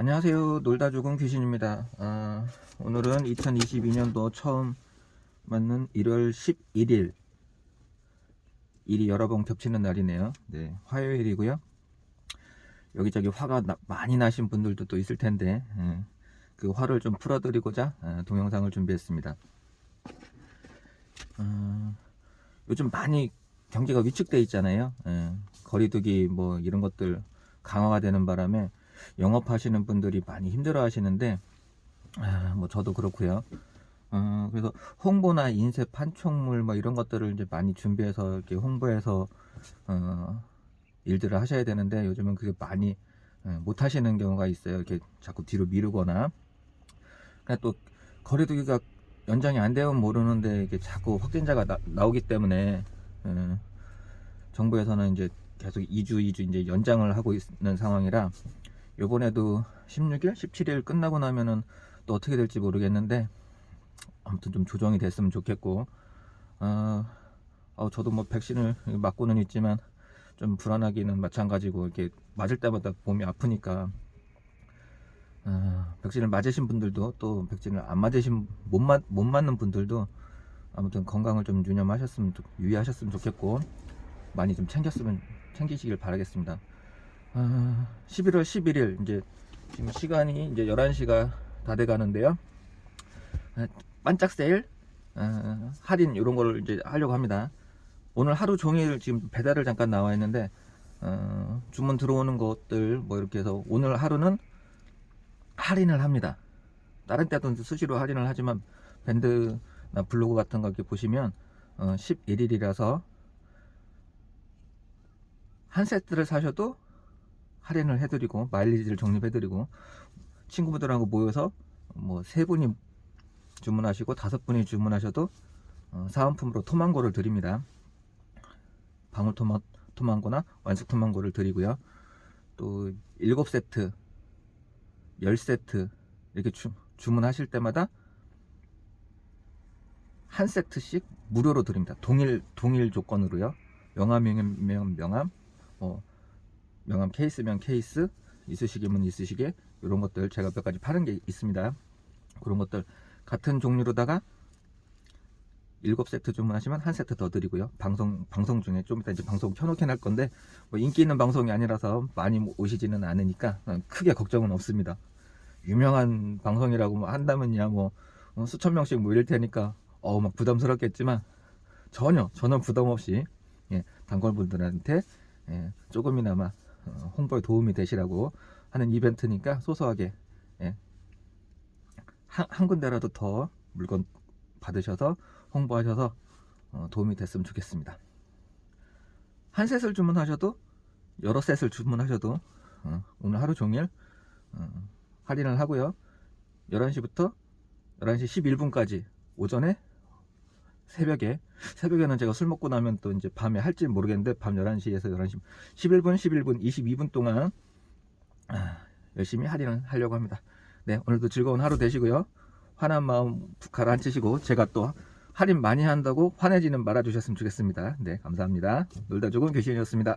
안녕하세요. 놀다 죽은 귀신입니다. 아, 오늘은 2022년도 처음 맞는 1월 11일. 일이 여러 번 겹치는 날이네요. 네, 화요일이고요. 여기저기 화가 나- 많이 나신 분들도 또 있을 텐데, 예, 그 화를 좀 풀어드리고자 아, 동영상을 준비했습니다. 어, 요즘 많이 경기가 위축돼 있잖아요. 예, 거리두기 뭐 이런 것들 강화가 되는 바람에 영업하시는 분들이 많이 힘들어 하시는데, 아, 뭐 저도 그렇고요. 어, 그래서 홍보나 인쇄 판촉물 뭐 이런 것들을 이제 많이 준비해서 이렇게 홍보해서 어, 일들을 하셔야 되는데 요즘은 그게 많이 예, 못 하시는 경우가 있어요. 이렇게 자꾸 뒤로 미루거나. 그러니까 또 거리두기가 연장이 안 되면 모르는데 이게 자꾸 확진자가 나, 오기 때문에 예, 정부에서는 이제 계속 2주 2주 이제 연장을 하고 있는 상황이라 요번에도 16일, 17일 끝나고 나면은 또 어떻게 될지 모르겠는데 아무튼 좀 조정이 됐으면 좋겠고 아, 어, 저도 뭐 백신을 맞고는 있지만 좀 불안하기는 마찬가지고 이렇게 맞을 때마다 몸이 아프니까 아, 백신을 맞으신 분들도 또 백신을 안 맞으신 못, 맞, 못 맞는 분들도 아무튼 건강을 좀 유념하셨으면 좋- 유의하셨으면 좋겠고 많이 좀 챙겼으면 챙기시길 바라겠습니다. 아, 11월 11일 이제 지금 시간이 이제 11시가 다 돼 가는데요. 아, 반짝 세일 아, 할인 이런 걸 이제 하려고 합니다. 오늘 하루 종일 지금 배달을 잠깐 나와 있는데 어, 주문 들어오는 것들 뭐 이렇게 해서 오늘 하루는 할인을 합니다. 다른 때도 수시로 할인을 하지만 밴드나 블로그 같은 거 이렇게 보시면 어, 11일이라서 한 세트를 사셔도 할인을 해드리고 마일리지를 적립해드리고 친구분들하고 모여서 뭐 세 분이 주문하시고 다섯 분이 주문하셔도 어, 사은품으로 토망고를 드립니다. 방울 토마 토망고나 완숙 토망고를 드리고요. 또 일곱 세트, 열 세트 이렇게 주, 주문하실 때마다 한 세트씩 무료로 드립니다. 동일 동일 조건으로요. 명함이면 명, 명함, 뭐 명함 케이스면 케이스, 이쑤시개면 이쑤시개 이런 것들 제가 몇 가지 파는 게 있습니다. 그런 것들 같은 종류로다가 7세트 주문하시면 한 세트 더 드리고요. 방송 방송 중에 좀 이따 이제 방송 켜놓긴 할 건데 뭐 인기 있는 방송이 아니라서 많이 오시지는 않으니까 어, 크게 걱정은 없습니다. 유명한 방송이라고 뭐 한다면야 뭐 어, 수천 명씩 모일 테니까 어우 막 부담스럽겠지만 전혀 전혀 부담 없이 예, 단골분들한테 예, 조금이나마 어, 홍보에 도움이 되시라고 하는 이벤트니까 소소하게 예, 한, 한 군데라도 더 물건 받으셔서 홍보하셔서 어, 도움이 됐으면 좋겠습니다. 한 셋을 주문하셔도 여러 셋을 주문하셔도 어, 오늘 하루 종일 어, 할인을 하고요. 11시부터 11시 11분까지 오전에 새벽에 새벽에는 제가 술 먹고 나면 또 이제 밤에 할지 모르겠는데 밤 11시에서 11시 11분 11분 22분 동안 아, 열심히 할인을 하려고 합니다. 네 오늘도 즐거운 하루 되시고요. 화난 마음 가라앉히시고 제가 또 할인 많이 한다고 화내지는 말아 주셨으면 좋겠습니다. 네 감사합니다. 놀다 죽은 귀신이었습니다.